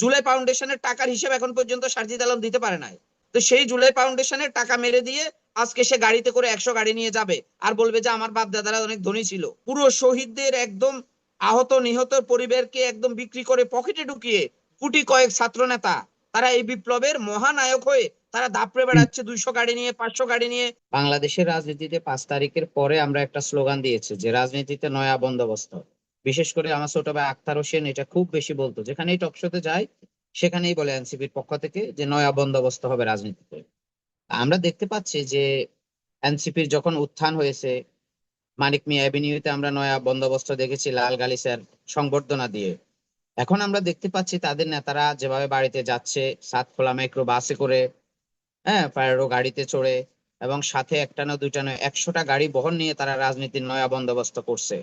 জুলাই ফাউন্ডেশনের টাকার হিসেব এখন পর্যন্ত সারজিদ আলম দিতে পারে নাই। তো সেই জুলাই ফাউন্ডেশনের টাকা মেরে দিয়ে আজকে সে গাড়িতে করে একশো গাড়ি নিয়ে যাবে। আর বলবে যে আমার বাপ দাদারা অনেক ধনী ছিল। পুরো শহীদদের একদম আহত নিহত পরিবারকে একদম বিক্রি করে পকেটে ঢুকিয়ে কোটি কয়েক ছাত্র নেতা তারা এই বিপ্লবের মহানায়ক হয়ে তারা দাপড়ে বেড়াচ্ছে দুইশো গাড়ি নিয়ে, পাঁচশো গাড়ি নিয়ে। বাংলাদেশের রাজনীতিতে পাঁচ তারিখের পরে আমরা একটা স্লোগান দিয়েছি যে রাজনীতিতে নয়া বন্দোবস্ত। বিশেষ করে আমার ছোট ভাই আক্তার হোসেন এটা খুব বেশি বলতো। যেখানেই টকশোতে যায়, সেখানেই বলে এনসিপির পক্ষ থেকে যে নয়া বন্দোবস্ত হবে রাজনীতিতে। আমরা দেখতে পাচ্ছি যে এনসিপির যখন উত্থান হয়েছে, মানিক মিয়া অ্যাভিনিউতে আমরা নয়া বন্দোবস্ত দেখেছি লাল গালিচার সংবর্ধনা দিয়ে। এখন আমরা দেখতে পাচ্ছি তাদের নেতারা যেভাবে বাড়িতে যাচ্ছে, সাত খোলা মাইক্রো বাসে করে হ্যাঁ পায়েরও গাড়িতে চড়ে, এবং সাথে একটা না দুইটা একশোটা গাড়ি বহন নিয়ে তারা রাজনীতির নয়া বন্দোবস্ত করছে।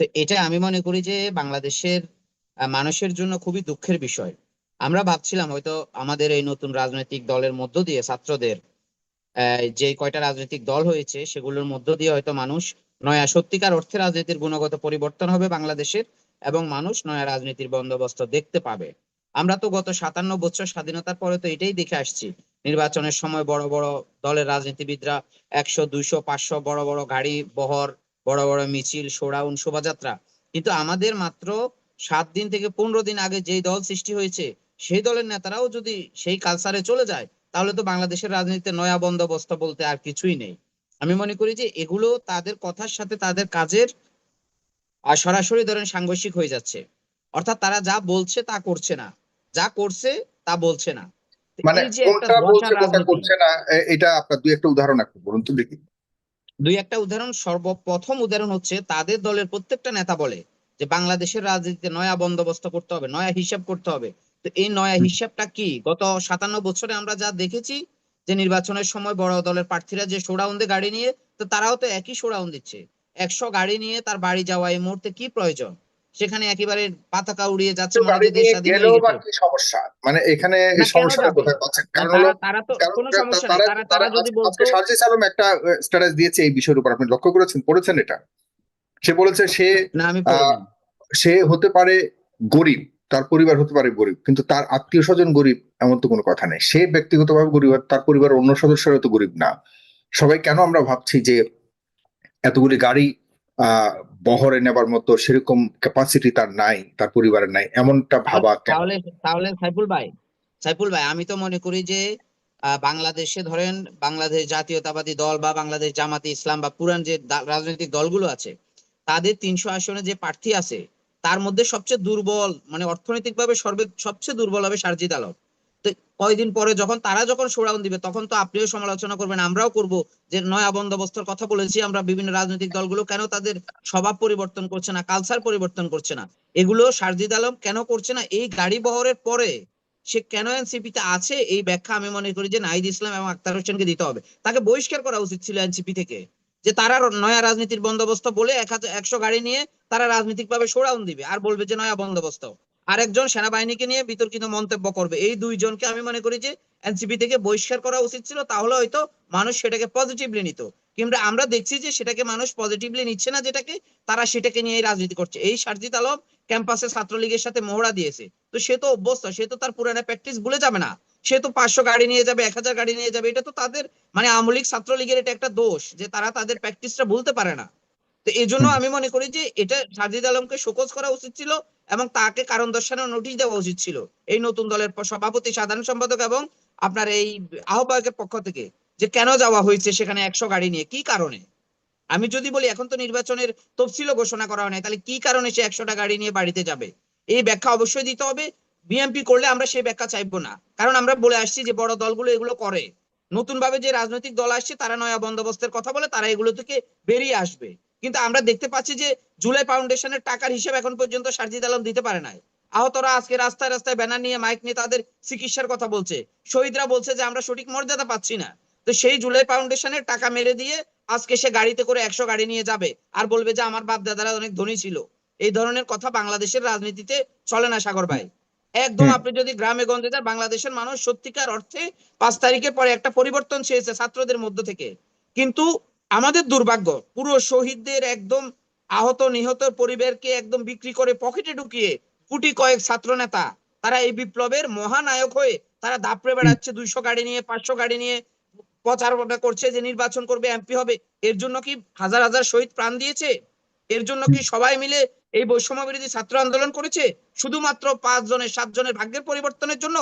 তো এটা আমি মনে করি যে বাংলাদেশের মানুষের জন্য খুবই দুঃখের বিষয়। আমরা ভাবছিলাম হয়তো আমাদের এই নতুন রাজনৈতিক দলের মধ্য দিয়ে, ছাত্রদের যে কয়টা রাজনৈতিক দল হয়েছে, সেগুলোর মধ্য দিয়ে হয়তো মানুষ নয়া সত্যিকার অর্থে রাজনীতির গুণগত পরিবর্তন হবে বাংলাদেশের এবং মানুষ নয়া রাজনীতির বন্দোবস্ত দেখতে পাবে। আমরা তো গত সাতান্ন বছর স্বাধীনতার পরে তো এটাই দেখে আসছি। নির্বাচনের সময় বড় বড় দলের রাজনীতিবিদরা একশো, দুইশো, পাঁচশো বড় বড় গাড়ি বহর বড় বড় মিছিল শোডাউন শোভাযাত্রা। কিন্তু আমাদের মাত্র সাত দিন থেকে পনেরো দিন আগে যেই দল সৃষ্টি হয়েছে সেই দলের নেতারাও যদি সেই কালচারে চলে যায় তাহলে তো বাংলাদেশের রাজনীতিতে নয়া বন্দোবস্ত বলতে আর কিছুই নেই। আমি মনে করি যে এগুলো তাদের কথার সাথে তাদের কাজের আর সরাসরি ধরেন সাংঘর্ষিক হয়ে যাচ্ছে। অর্থাৎ তারা যা বলছে তা করছে না। যা করছে তা বলছে না। মানে যে কোনটা বলছে কোনটা করছে না এটা আপনার দুই একটা উদাহরণ একটু বলুন তো দেখি। দুই একটা উদাহরণ সর্বপ্রথম উদাহরণ হচ্ছে তাদের দলের প্রত্যেকটা নেতা বলে যে বাংলাদেশের রাজনীতিতে নয়া বন্দোবস্ত করতে হবে নয়া হিসাব করতে হবে। তো এই নয়া হিসাবটা কি? গত সাতান্ন বছরে আমরা যা দেখেছি যে নির্বাচনের সময় বড় দলের প্রার্থীরা যে সোডাউন্দে গাড়ি নিয়ে তো তারাও তো একই সোডাউন দিচ্ছে। একশো গাড়ি নিয়ে তার বাড়ি যাওয়া এই মুহূর্তে কি প্রয়োজন? সেখানে একেবারে পতাকা উড়িয়ে যাচ্ছে সমস্যা? মানে এখানে সমস্যাটা কোথায় কারণ হলো তারা তো কোনো সমস্যা নেই। তারা তারা তারা তারা যদি বলতো সার্জিস আলম একটা স্ট্যাটাস দিয়েছে এই বিষয়ের উপর। আপনি লক্ষ্য করেছেন? পড়েছেন এটা? সে বলেছে সে না আমি সে হতে পারে গরিব তার পরিবার হতে পারে গরিব কিন্তু তার আত্মীয় স্বজন গরিব এমন তো কোনো কথা নেই। সে ব্যক্তিগতভাবে গরিব তার পরিবার অন্য সদস্যরা তো গরিব না। সবাই কেন আমরা ভাবছি যে এতগুলি গাড়ি বহরে নেবার মতো সেরকম ক্যাপাসিটি তার নাই, তার পরিবারের নাই, এমনটা ভাবা তাহলে তাহলে সাইফুল ভাই সাইফুল ভাই, আমি তো মনে করি যে বাংলাদেশে ধরেন বাংলাদেশ জাতীয়তাবাদী দল বা বাংলাদেশ জামাতে ইসলাম বা পুরান যে রাজনৈতিক দলগুলো আছে, তাদের তিনশো আসনে যে প্রার্থী আছে, তার মধ্যে সবচেয়ে দুর্বল মানে অর্থনৈতিকভাবে সর্বে, সবচেয়ে দুর্বল হবে সারজিদ আলম। কয়দিন পরে যখন তারা যখন শোডাউন দিবে, তখন তো আপনিও সমালোচনা করবেন, আমরাও করব। যে নয়া বন্দোবস্তর কথা বলেছি, আমরা বিভিন্ন রাজনৈতিক দলগুলো কেন তাদের স্বভাব পরিবর্তন করছে না কালচার পরিবর্তন করছে না? এগুলো সারজিদ আলম কেন করছে না? এই গাড়ি বহরের পরে সে কেন এনসিপি তে আছে? এই ব্যাখ্যা আমি মনে করি যে নাহিদ ইসলাম এবং আক্তার হোসেনকে দিতে হবে। তাকে বহিষ্কার করা উচিত ছিল এনসিপি থেকে। যে তারা নয়া রাজনীতির বন্দোবস্ত বলে এক একশো গাড়ি নিয়ে তারা রাজনৈতিক ভাবে শোডাউন দিবে। আর বলবে যে নয়া বন্দোবস্ত। আরেকজন সেনাবাহিনীকে নিয়ে বিতর্কিত মন্তব্য করবে। এই দুইজনকে আমি মনে করি যে এনসিপি থেকে বহিষ্কার করা উচিত ছিল, তাহলে হয়তো মানুষ সেটাকে পজিটিভলি নিত। কিংবা আমরা দেখছি যে সেটাকে মানুষ পজিটিভলি নিচ্ছে না যেটাকে, তারা সেটাকে নিয়ে রাজনীতি করছে। এই সারজিত আলম ক্যাম্পাসে ছাত্রলীগের সাথে মহড়া দিয়েছে। তো সে তো অভ্যস্ত, সে তো তার পুরানো প্র্যাকটিস ভুলে যাবে না। সে তো পাঁচশো গাড়ি নিয়ে যাবে, এক হাজার গাড়ি নিয়ে যাবে, এটা তো তাদের মানে আওয়ামী লীগ ছাত্রলীগের এটা একটা দোষ যে তারা তাদের প্র্যাকটিসটা ভুলতে পারে না। তো এই জন্য আমি মনে করি যে এটা সাজিদ আলমকে শোকজ করা উচিত ছিল এবং তাকে কারণ দর্শানোর নোটিশ দেওয়া উচিত ছিল। এই নতুন দলের সভাপতি সাধারণ সম্পাদক এবং আপনার এই আহ্বায়কের পক্ষ থেকে যে কেন যাওয়া হয়েছে সেখানে একশো গাড়ি নিয়ে কি কারণে? আমি যদি বলি এখন তো নির্বাচনের তফসিল ঘোষণা করা হয় তাহলে কি কারণে সে একশোটা গাড়ি নিয়ে বাড়িতে যাবে? এই ব্যাখ্যা অবশ্যই দিতে হবে। বিএনপি করলে আমরা সেই ব্যাখ্যা চাইব না। কারণ আমরা বলে আসছি যে বড় দলগুলো এগুলো করে। নতুন ভাবে যে রাজনৈতিক দল আসছে তারা নয়া বন্দোবস্তের কথা বলে তারা এগুলো থেকে বেরিয়ে আসবে। কিন্তু আমরা দেখতে পাচ্ছি যে জুলাই ফাউন্ডেশনের টাকার হিসেব এখন পর্যন্ত সারজিদ আলম দিতে পারে নাই। আহতরা আজকে রাস্তায় রাস্তায় ব্যানার নিয়ে মাইক নিয়ে তাদের চিকিৎসার কথা বলছে। শহীদরা বলছে যে আমরা সঠিক মর্যাদা পাচ্ছি না। তো সেই জুলাই ফাউন্ডেশনের টাকা মেরে দিয়ে আজকে সে গাড়িতে করে একশো গাড়ি নিয়ে যাবে। আর বলবে যে আমার বাপ দাদারা অনেক ধনী ছিল। এই ধরনের কথা বাংলাদেশের রাজনীতিতে চলে না সাগর ভাই। একদম আপনি যদি গ্রামে গঞ্জে যান বাংলাদেশের মানুষ সত্যিকার অর্থে পাঁচ তারিখের পরে একটা পরিবর্তন চেয়েছে ছাত্রদের মধ্য থেকে। কিন্তু আমাদের দুর্ভাগ্য পুরো শহীদদের একদম আহত নিহত পরিবারকে একদম বিক্রি করে পকেটে ঢুকিয়ে কোটি কয়েক ছাত্র নেতা তারা এই বিপ্লবের মহানায়ক হয়ে তারা দাপড়ে বেড়াচ্ছে। দুইশো গাড়ি নিয়ে পাঁচশো গাড়ি নিয়ে প্রচারণা করছে যে নির্বাচন করবে এমপি হবে। এর জন্য কি হাজার হাজার শহীদ প্রাণ দিয়েছে? এর জন্য কি সবাই মিলে এই বৈষম্য বিরোধী ছাত্র আন্দোলন করেছে? শুধুমাত্র পাঁচ জনের সাত জনের ভাগ্যের পরিবর্তনের জন্য?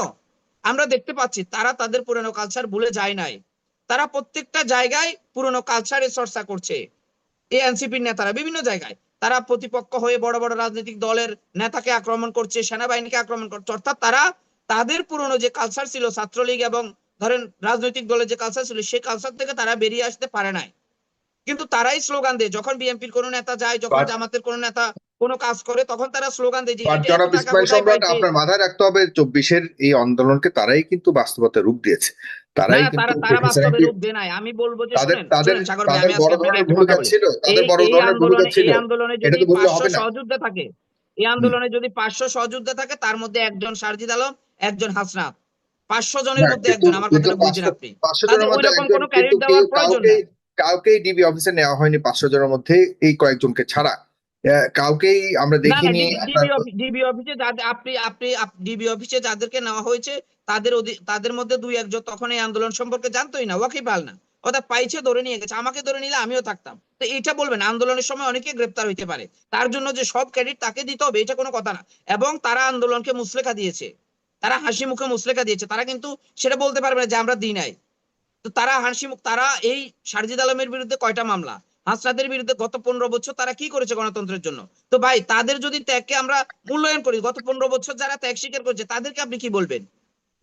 আমরা দেখতে পাচ্ছি তারা তাদের পুরনো কালচার ভুলে যায় নাই। তারা প্রত্যেকটা জায়গায় পুরনো কালচারের চর্চা করছে। এনসিপির নেতারা বিভিন্ন জায়গায় তারা প্রতিপক্ষ হয়ে বড় বড় রাজনৈতিক দলের নেতাকে আক্রমণ করছে সেনাবাহিনীকে আক্রমণ করছে অর্থাৎ তারা তাদের পুরনো যে কালচার ছিল ছাত্রলীগ এবং ধরেন রাজনৈতিক দলের যে কালচার ছিল সেই কালচার থেকে তারা বেরিয়ে আসতে পারে নাই। কিন্তু তারাই স্লোগান দেয় যখন বিএনপির কোনো নেতা যায় যখন জামাতের কোনো নেতা কোনো কাজ করে তখন তারা স্লোগান দেয় যে? আপনার মাথায় রাখতে হবে চব্বিশের এই আন্দোলনকে তারাই কিন্তু বাস্তবতা রূপ দিয়েছে। তারাই তারা বাস্তবে রূপ দেয় নাই। আমি বলব যে তাদের তাদের তাদের বড় ধরনের ভূমিকা ছিল তাদের বড় ধরনের ভূমিকা ছিল এটা তো বললে হবে না। সহযোদ্ধা থাকে এই আন্দোলনে যদি পাঁচশো সহযোদ্ধা থাকে তার মধ্যে একজন সারজিদ আলম একজন হাসনাত। পাঁচশো জনের হ্যাঁ, মধ্যে একজন আমার কথাটা বুঝছেন আপনি। মধ্যে ওইরকম কোনো কিন্তু দেওয়ার প্রয়োজন কাউকে কাউকেই ডিবি অফিসে নেওয়া হয়নি পাঁচশো জনের মধ্যে এই কয়েকজনকে ছাড়া। কাউকেই আমরা দেখিনি। ডিবি অফিসে যাদের আপনি আপনি ডিবি অফিসে যাদেরকে নেওয়া হয়েছে তাদের তাদের মধ্যে দুই একজন তখন এই আন্দোলন সম্পর্কে জানতোই না ওয়াকিফাল না। অর্থাৎ পাইছে ধরে নিয়ে গেছে আমাকে ধরে নিলে আমিও থাকতাম। তো এটা বলবেন আন্দোলনের সময় অনেকে গ্রেপ্তার হইতে পারে। তার জন্য যে সব ক্রেডিট তাকে দিতে হবে এটা কোনো কথা না। এবং তারা আন্দোলনকে মুসলেখা দিয়েছে। তারা হাসি মুখে মুসলেখা দিয়েছে। তারা কিন্তু সেটা বলতে পারবে না যে আমরা দিই নাই। তো তারা হাসি মুখ তারা এই সারজিদ আলমের বিরুদ্ধে কয়টা মামলা? হাসনাদের বিরুদ্ধে গত পনেরো বছর তারা কি করেছে গণতন্ত্রের জন্য? তো ভাই, তাদের যদি ত্যাগকে আমরা মূল্যায়ন করি, গত পনেরো বছর যারা ত্যাগ স্বীকার করেছে, তাদেরকে আপনি কি বলবেন?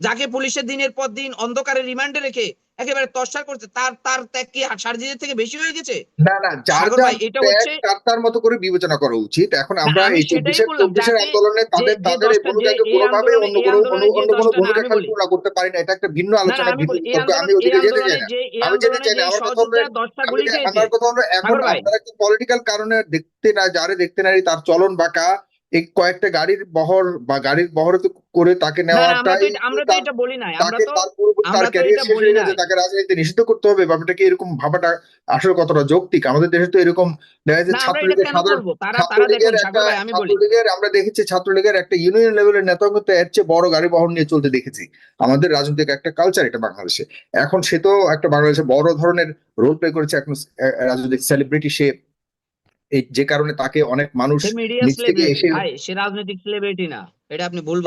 যাকে পুলিশের দিনের পর দিন অন্ধকারে রিমান্ডে রেখে একেবারে তর্ষা করছে তার তার ত্যাগ কি সারজিদের থেকে বেশি হয়ে গেছে? না না যার এটা হচ্ছে- তার তার মতো করে বিবেচনা করা উচিত। এখন আমরা এই চব্বিশের চব্বিশের আন্দোলনে তাদের তাদের এই ভূমিকাকে কোনোভাবে অন্য কোনো অন্য কোনো ভূমিকা কল্পনা করতে পারি না এটা একটা ভিন্ন আলোচনা আমি ওদিকে যেতে চাই না। আমি যেতে চাই না আমার কথা হলো আমার কথা হলো এখন আপনারা কি পলিটিক্যাল কারণে দেখতে না যারে দেখতে না তার চলন বাঁকা এই কয়েকটা গাড়ির বহর বা গাড়ির বহরে তো করে তাকে না না, আমরা তো নেওয়াটাই আমরা তো এটা বলি নাই। আমরা তাকে তো তার ক্যারিয়ার শেষ হয়ে গেছে তাকে রাজনীতি নিষিদ্ধ করতে হবে। ব্যাপারটা কি এরকম ভাবাটা আসলে কতটা যৌক্তিক? আমাদের দেশে তো এরকম দেখা আমরা ছাত্রলীগের সাধারণ ছাত্রলীগের একটা আমরা দেখেছি ছাত্রলীগের একটা ইউনিয়ন লেভেলের নেতা কিন্তু এর চেয়ে বড় গাড়ি বহন নিয়ে চলতে দেখেছি। আমাদের রাজনৈতিক একটা কালচার এটা বাংলাদেশে। এখন সে তো একটা বাংলাদেশে বড় ধরনের রোল প্লে করেছে। এখন রাজনৈতিক সেলিব্রিটি সে এই যে কারণে তাকে অনেক মানুষ সে রাজনৈতিক সেলিব্রিটি না। এটা আপনি ভুল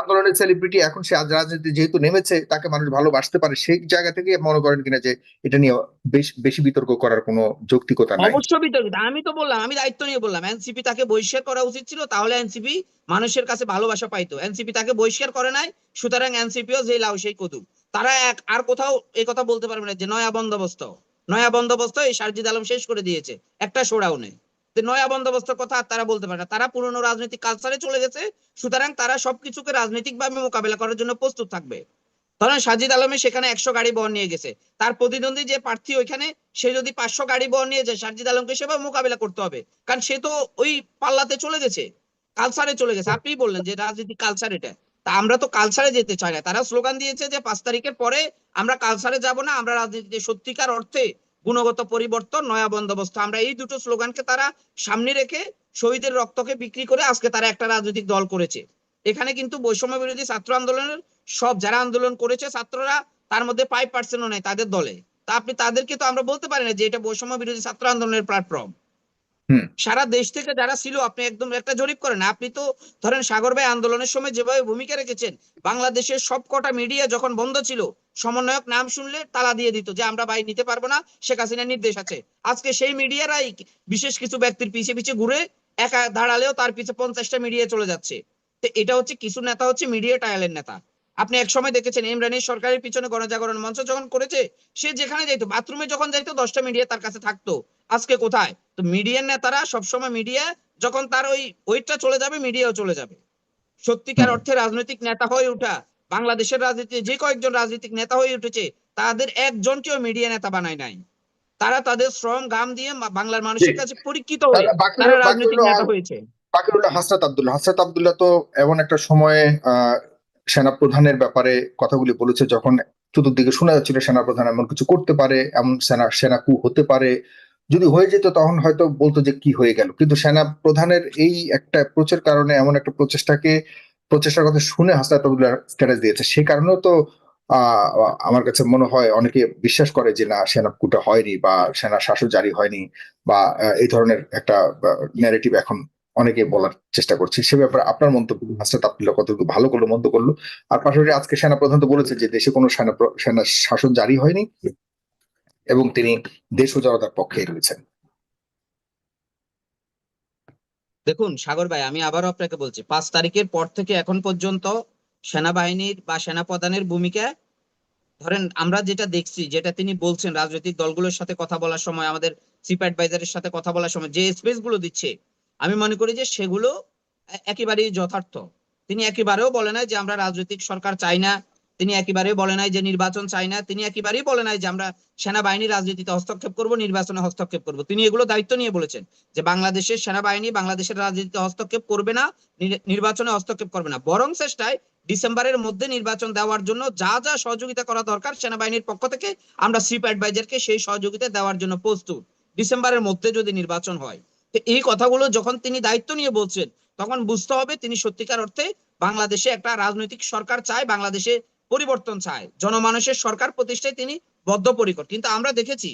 আন্দোলনের সেলিব্রিটি এখন সে রাজনীতি যেহেতু নেমেছে তাকে মানুষ ভালোবাসতে পারে সেই জায়গা থেকে মনে করেন কিনা যে এটা নিয়ে বেশ- বেশি বিতর্ক করার কোনো যৌক্তিকতা নাই। অবশ্যই বিতর্কিত আমি তো বললাম আমি দায়িত্ব নিয়ে বললাম এনসিপি তাকে বহিষ্কার করা উচিত ছিল তাহলে এনসিপি মানুষের কাছে ভালোবাসা পাইতো। এনসিপি তাকে বহিষ্কার করে নাই সুতরাং এনসিপিও যে লাউ সেই কদু তারা এক আর কোথাও এই কথা বলতে পারবে না যে নয়া বন্দোবস্ত। নয়া বন্দোবস্ত এই সারজিদ আলম শেষ করে দিয়েছে। একটা সোড়াও নয়া বন্দোবস্তের কথা আর তারা বলতে পারে না। তারা পুরনো রাজনৈতিক কালচারে চলে গেছে, সুতরাং তারা সবকিছুকে রাজনৈতিকভাবে মোকাবেলা করার জন্য প্রস্তুত থাকবে। ধরেন সাজিদ আলমে সেখানে একশো গাড়ি বহন নিয়ে গেছে। তার প্রতিদ্বন্দ্বী যে প্রার্থী ওইখানে, সে যদি পাঁচশো গাড়ি বহন নিয়ে যায় সাজিদ আলমকে সেভাবে মোকাবেলা করতে হবে। কারণ সে তো ওই পাল্লাতে চলে গেছে কালচারে চলে গেছে। আপনি বললেন যে রাজনীতি কালচার এটা। তা আমরা তো কালসারে যেতে চাই না। তারা স্লোগান দিয়েছে যে পাঁচ তারিখের পরে আমরা কালসারে যাব না, আমরা রাজনীতিতে সত্যিকার অর্থে গুণগত পরিবর্তন, নয়া বন্দোবস্ত। আমরা এই দুটো স্লোগানকে তারা সামনে রেখে শহীদের রক্তকে বিক্রি করে আজকে তারা একটা রাজনৈতিক দল করেছে। এখানে কিন্তু বৈষম্য বিরোধী ছাত্র আন্দোলনের সব যারা আন্দোলন করেছে ছাত্ররা, তার মধ্যে ফাইভ পার্সেন্টও নেই তাদের দলে। তা আপনি তাদেরকে তো আমরা বলতে পারি না যে এটা বৈষম্য বিরোধী ছাত্র আন্দোলনের প্ল্যাটফর্ম। সারা দেশ থেকে যারা ছিল, আপনি একদম একটা জরিপ করেন। আপনি তো ধরেন সাগর ভাই আন্দোলনের সময় যেভাবে ভূমিকা রেখেছেন, বাংলাদেশের সবকটা মিডিয়া যখন বন্ধ ছিল, সমন্বয়ক নাম শুনলে তালা দিয়ে দিত যে, আমরা ভাই নিতে পারব না, শেখ হাসিনার নির্দেশ আছে। আজকে সেই মিডিয়ারাই বিশেষ কিছু ব্যক্তির পিছে পিছে ঘুরে একা দাঁড়ালেও তার পিছে পঞ্চাশটা মিডিয়া চলে যাচ্ছে। তো এটা হচ্ছে কিছু নেতা হচ্ছে মিডিয়া টায়ালের নেতা। আপনি এক সময় দেখেছেন ইমরানের সরকারের পিছনে গণজাগরণ মঞ্চ যখন করেছে, সে যেখানে যাইতো, বাথরুমে যখন যাইতো, দশটা মিডিয়া তার কাছে থাকতো। আজকে কোথায়? তো মিডিয়ার নেতারা সবসময় মিডিয়া যখন তার ওই ওয়েটটা চলে যাবে মিডিয়াও চলে যাবে। সত্যিকার অর্থে রাজনৈতিক নেতা হয়ে ওঠা বাংলাদেশের রাজনীতি যে কয়েকজন রাজনৈতিক নেতা হয়ে উঠেছে তাদের একজনকেও মিডিয়া নেতা বানায় নাই। তারা তাদের শ্রম গাম দিয়ে বাংলার মানুষের কাছে পরীক্ষিত হয়ে তারা রাজনৈতিক নেতা হয়েছে। বাকি হলো হাসরাত আব্দুল্লাহ। হাসরাত আব্দুল্লাহ তো এমন একটা সময়ে আহ সেনা প্রধানের ব্যাপারে কথাগুলি বলেছে যখন চতুর্দিকে শোনা যাচ্ছিল সেনা প্রধান এমন কিছু করতে পারে এমন সেনা সেনা কু হতে পারে যদি হয়ে যেত তখন হয়তো বলতো যে কি হয়ে গেল। কিন্তু সেনা প্রধানের এই একটা অ্যাপ্রোচের কারণে এমন একটা প্রচেষ্টাকে, প্রচেষ্টার কথা শুনে হাসনাত আবদুল্লাহ স্ট্যাটাস দিয়েছে। সেই কারণেও তো আমার কাছে মনে হয় অনেকে বিশ্বাস করে যে না সেনা কুটা হয়নি বা সেনা শাসন জারি হয়নি বা এই ধরনের একটা ন্যারেটিভ এখন অনেকে বলার চেষ্টা করছে। সে ব্যাপারে আপনার মন্তব্য হাসনাত আবদুল্লাহ কতটুকু ভালো করল মন্দ করল? আর পাশাপাশি আজকে সেনা প্রধান তো বলেছে যে দেশে কোনো সেনা সেনা শাসন জারি হয়নি। এবং তিনি দেশ ও জনতার পক্ষে রয়েছেন। দেখুন, সাগর ভাই, আমি আবারও আপনাকে বলছি, পাঁচ তারিখের পর থেকে এখন পর্যন্ত সেনাবাহিনীর বা সেনাপ্রধানের ভূমিকা, ধরেন আমরা যেটা দেখছি, যেটা তিনি বলছেন, রাজনৈতিক দলগুলোর সাথে কথা বলার সময়, আমাদের চিফ অ্যাডভাইজারের সাথে কথা বলার সময়, যে স্পেসগুলো দিচ্ছে, আমি মনে করি যে সেগুলো একেবারেই যথার্থ। তিনি একেবারেও বলে নাই যে আমরা রাজনৈতিক সরকার চাই না তিনি একেবারেই বলে নাই যে নির্বাচন চাই না, তিনি একেবারেই বলে নাই যে আমরা সেনাবাহিনী রাজনীতিতে হস্তক্ষেপ করব, নির্বাচনে হস্তক্ষেপ করব। তিনি এগুলো দায়িত্ব নিয়ে বলেছেন যে বাংলাদেশের সেনাবাহিনী বাংলাদেশের রাজনীতিতে হস্তক্ষেপ করবে না নির্বাচনে হস্তক্ষেপ করবে না। বরং চেষ্টায় ডিসেম্বরের মধ্যে নির্বাচন দেওয়ার জন্য যা যা সহযোগিতা করা দরকার সেনাবাহিনীর পক্ষ থেকে আমরা চিফ অ্যাডভাইজারকে সেই সহযোগিতা দেওয়ার জন্য প্রস্তুত। ডিসেম্বরের মধ্যে যদি নির্বাচন হয়। তো এই কথাগুলো যখন তিনি দায়িত্ব নিয়ে বলছেন, তখন বুঝতে হবে তিনি সত্যিকার অর্থে বাংলাদেশে একটা রাজনৈতিক সরকার চায়, বাংলাদেশে পরিবর্তন চায়। জনমানুষের সরকার প্রতিষ্ঠায় তিনি বদ্ধপরিকর। কিন্তু আমরা দেখেছি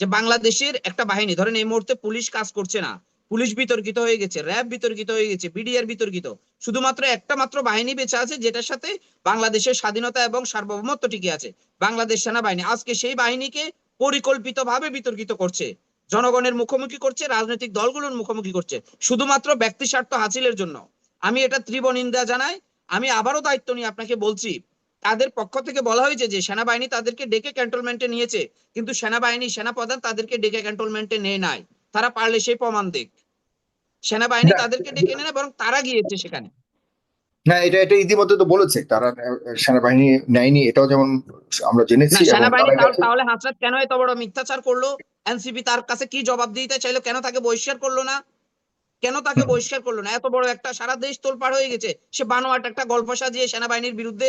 যে বাংলাদেশের একটা বাহিনী, ধরেন এই মুহূর্তে পুলিশ কাজ করছে না। পুলিশ বিতর্কিত হয়ে গেছে, র্যাব বিতর্কিত হয়ে গেছে, বিডিআর বিতর্কিত। শুধুমাত্র একটা মাত্র বাহিনী বেঁচে আছে যেটার সাথে বাংলাদেশের স্বাধীনতা এবং সার্বভৌমত্ব টিকে আছে। বাংলাদেশ সেনাবাহিনী আজকে সেই বাহিনীকে পরিকল্পিতভাবে বিতর্কিত করছে। জনগণের মুখোমুখি করছে, রাজনৈতিক দলগুলোর মুখোমুখি করছে, শুধুমাত্র ব্যক্তি স্বার্থ হাসিলের জন্য। আমি এটা তীব্র নিন্দা জানাই। আমি আবারও দায়িত্ব নিয়ে আপনাকে বলছি তাদের পক্ষ থেকে বলা হয়েছে যে সেনাবাহিনী তাদেরকে ডেকে ক্যান্টনমেন্টে নিয়েছে কিন্তু সেনাবাহিনী সেনাপ্রধান তাদেরকে ডেকে ক্যান্টনমেন্টে নেয় নাই। তারা পারলে সেই প্রমাণ দেখ। সেনাবাহিনী তাদেরকে ডেকে নেয় না বরং তারা গিয়েছে সেখানে। না এটা এটা ইতিমধ্যে তো বলেছে তারা সেনাবাহিনী নেয়নি এটাও যেমন আমরা জেনেছি সেনাবাহিনী তাহলে- হাসরাত কেন এত বড় মিথ্যাচার করল? এনসিপি তার কাছে কি জবাব দিতে চাইলো? কেন তাকে বহিষ্কার করল না? কেন তাকে বহিষ্কার করল না? এত বড় একটা সারা দেশ তোলপাড় হয়ে গেছে। সে বানোয়াট একটা গল্প সাজিয়ে সেনাবাহিনীর বিরুদ্ধে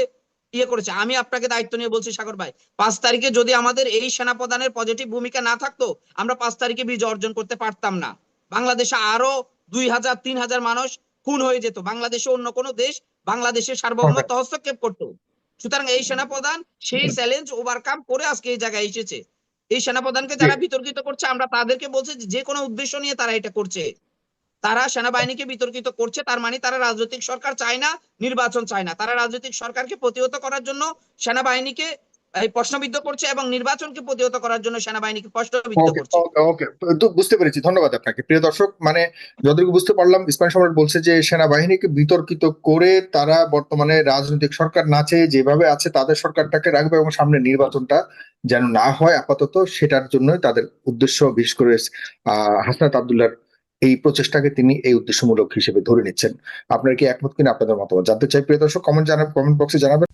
ইয়ে করেছে। আমি আপনাকে দায়িত্ব নিয়ে বলছি সাগর ভাই পাঁচ তারিখে যদি আমাদের এই সেনাপ্রধানের পজিটিভ ভূমিকা না থাকতো আমরা পাঁচ তারিখে বিজয় অর্জন করতে পারতাম না। বাংলাদেশে আরও দুই হাজার তিন হাজার মানুষ খুন হয়ে যেত। বাংলাদেশে অন্য কোনো দেশ বাংলাদেশের সার্বভৌমত্ব হস্তক্ষেপ করতো। সুতরাং এই সেনাপ্রধান সেই চ্যালেঞ্জ ওভারকাম করে আজকে এই জায়গায় এসেছে। এই সেনাপ্রধানকে যারা বিতর্কিত করছে আমরা তাদেরকে বলছি যে কোনো উদ্দেশ্য নিয়ে তারা এটা করছে। তারা সেনাবাহিনীকে বিতর্কিত করছে তার মানে তারা রাজনৈতিক সরকার চায় না নির্বাচন চায় না। তারা রাজনৈতিক সরকারকে প্রতিহত করার জন্য সেনাবাহিনীকে প্রশ্নবিদ্ধ করছে এবং নির্বাচনকে প্রতিহত করার জন্য সেনাবাহিনীকে প্রশ্নবিদ্ধ করছে। ওকে বুঝতে পেরেছি ধন্যবাদ আপনাকে। প্রিয় দর্শক মানে যতটুকু বুঝতে পারলাম ইসমাইল সম্রাট বলছে যে সেনাবাহিনীকে বিতর্কিত করে তারা বর্তমানে রাজনৈতিক সরকার না চেয়ে যেভাবে আছে তাদের সরকারটাকে রাখবে এবং সামনে নির্বাচনটা যেন না হয় আপাতত সেটার জন্যই তাদের উদ্দেশ্য বিশেষ করে আহ হাসনাত আবদুল্লাহর এই প্রচেষ্টাকে তিনি এই উদ্দেশ্যমূলক হিসেবে ধরে নিচ্ছেন। আপনার কি একমত কিনা আপনাদের মতামত জানতে চাই। প্রিয় দর্শক কমেন্ট জানাবেন কমেন্ট বক্সে জানাবেন।